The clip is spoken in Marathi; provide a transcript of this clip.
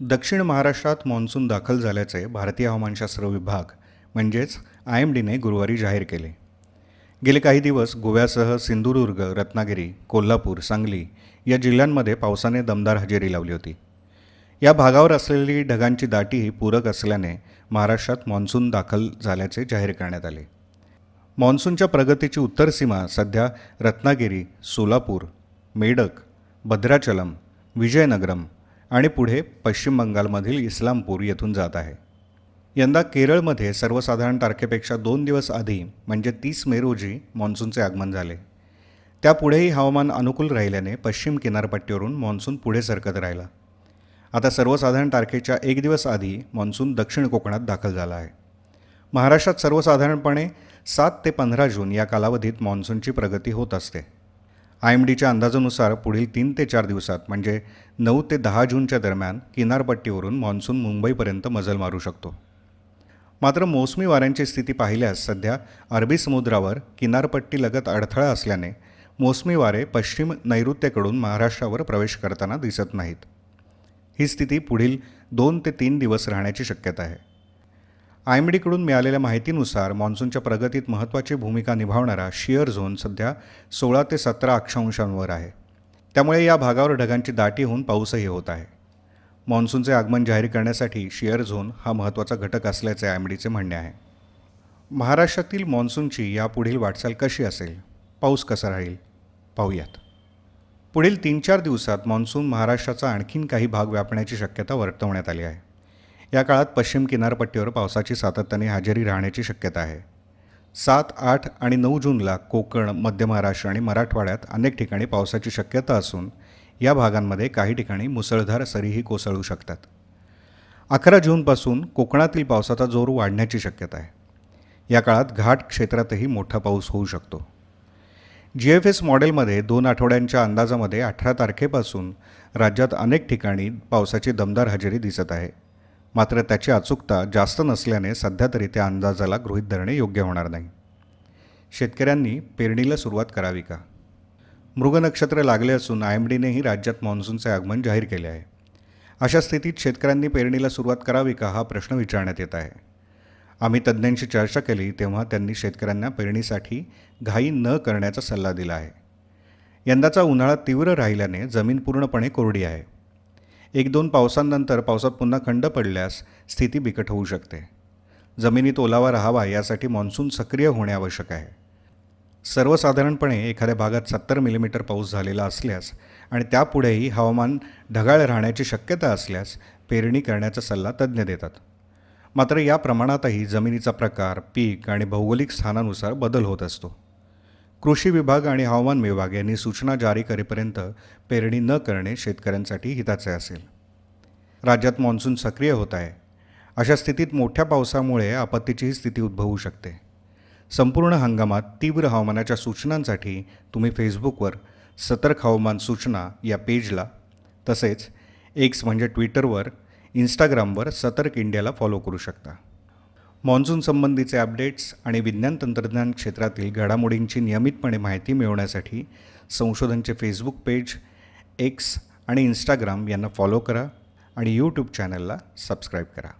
दक्षिण महाराष्ट्रात मान्सून दाखल झाल्याचे भारतीय हवामानशास्त्र विभाग म्हणजेच आय एम डीने गुरुवारी जाहीर केले. गेले काही दिवस गोव्यासह सिंधुदुर्ग रत्नागिरी कोल्हापूर सांगली या जिल्ह्यांमध्ये पावसाने दमदार हजेरी लावली होती. या भागावर असलेली ढगांची दाटीही पूरक असल्याने महाराष्ट्रात मान्सून दाखल झाल्याचे जाहीर करण्यात आले. मान्सूनच्या प्रगतीची उत्तर सीमा सध्या रत्नागिरी सोलापूर मेडक भद्राचलम विजयनगरम आणि पुढे पश्चिम बंगालमधील इस्लामपूर येथून जात आहे. यंदा केरळमध्ये सर्वसाधारण तारखेपेक्षा दोन दिवस आधी म्हणजे तीस मे रोजी मान्सूनचे आगमन झाले. त्यापुढेही हवामान अनुकूल राहिल्याने पश्चिम किनारपट्टीवरून मान्सून पुढे सरकत राहिला. आता सर्वसाधारण तारखेच्या एक दिवस आधी मान्सून दक्षिण कोकणात दाखल झाला आहे. महाराष्ट्रात सर्वसाधारणपणे सात ते पंधरा जून या कालावधीत मान्सूनची प्रगती होत असते. आय एम डीच्या अंदाजानुसार पुढील तीन ते चार दिवसात म्हणजे नऊ ते दहा जूनच्या दरम्यान किनारपट्टीवरून मान्सून मुंबईपर्यंत मजल मारू शकतो. मात्र मोसमी वाऱ्यांची स्थिती पाहिल्यास सध्या अरबी समुद्रावर किनारपट्टीलगत अडथळा असल्याने मोसमी वारे पश्चिम नैऋत्येकडून महाराष्ट्रावर प्रवेश करताना दिसत नाहीत. ही स्थिती पुढील दोन ते तीन दिवस राहण्याची शक्यता आहे. आयएमडीकडून मिळालेल्या माहितीनुसार मान्सूनच्या प्रगतीत महत्त्वाची भूमिका निभावणारा शिअर झोन सध्या सोळा ते सतरा अक्षांशांवर आहे. त्यामुळे या भागावर ढगांची दाटी होऊन पाऊसही होत आहे. मान्सूनचे आगमन जाहीर करण्यासाठी शिअर झोन हा महत्त्वाचा घटक असल्याचे आयएमडीचे म्हणणे आहे. महाराष्ट्रातील मान्सूनची यापुढील वाटचाल कशी असेल? पाऊस कसा राहील? पाहूयात. पुढील तीन चार दिवसात मान्सून महाराष्ट्राचा आणखीन काही भाग व्यापण्याची शक्यता वर्तवण्यात आली आहे. या काळात पश्चिम किनारपट्टीवर पावसाची सातत्याने हजेरी राहण्याची शक्यता आहे. सात आठ आणि नऊ जूनला कोकण मध्य महाराष्ट्र आणि मराठवाड्यात अनेक ठिकाणी पावसाची शक्यता असून या भागांमध्ये काही ठिकाणी मुसळधार सरीही कोसळू शकतात. अकरा जूनपासून कोकणातील पावसाचा जोर वाढण्याची शक्यता आहे. या काळात घाट क्षेत्रातही मोठा पाऊस होऊ शकतो. जी एफ एस मॉडेलमध्ये दोन आठवड्यांच्या अंदाजामध्ये अठरा तारखेपासून राज्यात अनेक ठिकाणी पावसाची दमदार हजेरी दिसत आहे. मात्र त्याची अचूकता जास्त नसल्याने सध्या तरी त्या अंदाजाला गृहीत धरणे योग्य होणार नाही. शेतकऱ्यांनी पेरणीला सुरुवात करावी का? मृग नक्षत्र लागले असून आय एम डीनेही राज्यात मान्सूनचे आगमन जाहीर केले आहे. अशा स्थितीत शेतकऱ्यांनी पेरणीला सुरुवात करावी का हा प्रश्न विचारण्यात येत आहे. आम्ही तज्ज्ञांशी चर्चा केली तेव्हा त्यांनी शेतकऱ्यांना पेरणीसाठी घाई न करण्याचा सल्ला दिला आहे. यंदाचा उन्हाळा तीव्र राहिल्याने जमीन पूर्णपणे कोरडी आहे. एक दोन पावसांनंतर पावसात पुन्हा खंड पडल्यास स्थिती बिकट होऊ शकते. जमिनीत ओलावा राहावा यासाठी मान्सून सक्रिय होणे आवश्यक आहे. सर्वसाधारणपणे एखाद्या भागात सत्तर मिलीमीटर पाऊस झालेला असल्यास आणि त्यापुढेही हवामान ढगाळ राहण्याची शक्यता असल्यास पेरणी करण्याचा सल्ला तज्ज्ञ देतात. मात्र या प्रमाणातही जमिनीचा प्रकार पीक आणि भौगोलिक स्थानानुसार बदल होत असतो. कृषी विभाग आणि हवामान विभाग यांनी सूचना जारी करेपर्यंत पेरणी न करणे शेतकऱ्यांसाठी हिताचे असेल. राज्यात मान्सून सक्रिय होत आहे. अशा स्थितीत मोठ्या पावसामुळे आपत्तीचीही स्थिती उद्भवू शकते. संपूर्ण हंगामात तीव्र हवामानाच्या सूचनांसाठी तुम्ही फेसबुकवर सतर्क हवामान सूचना या पेजला तसेच एक्स म्हणजे ट्विटरवर इंस्टाग्रामवर सतर्क इंडियाला फॉलो करू शकता. मान्सून संबंधीचे अपडेट्स आणि विज्ञान तंत्रज्ञान क्षेत्रातील घडामोडींची नियमितपणे माहिती मिळवण्यासाठी संशोधनचे फेसबुक पेज एक्स आणि इंस्टाग्राम यांना फॉलो करा आणि यूट्यूब चॅनलला सबस्क्राईब करा.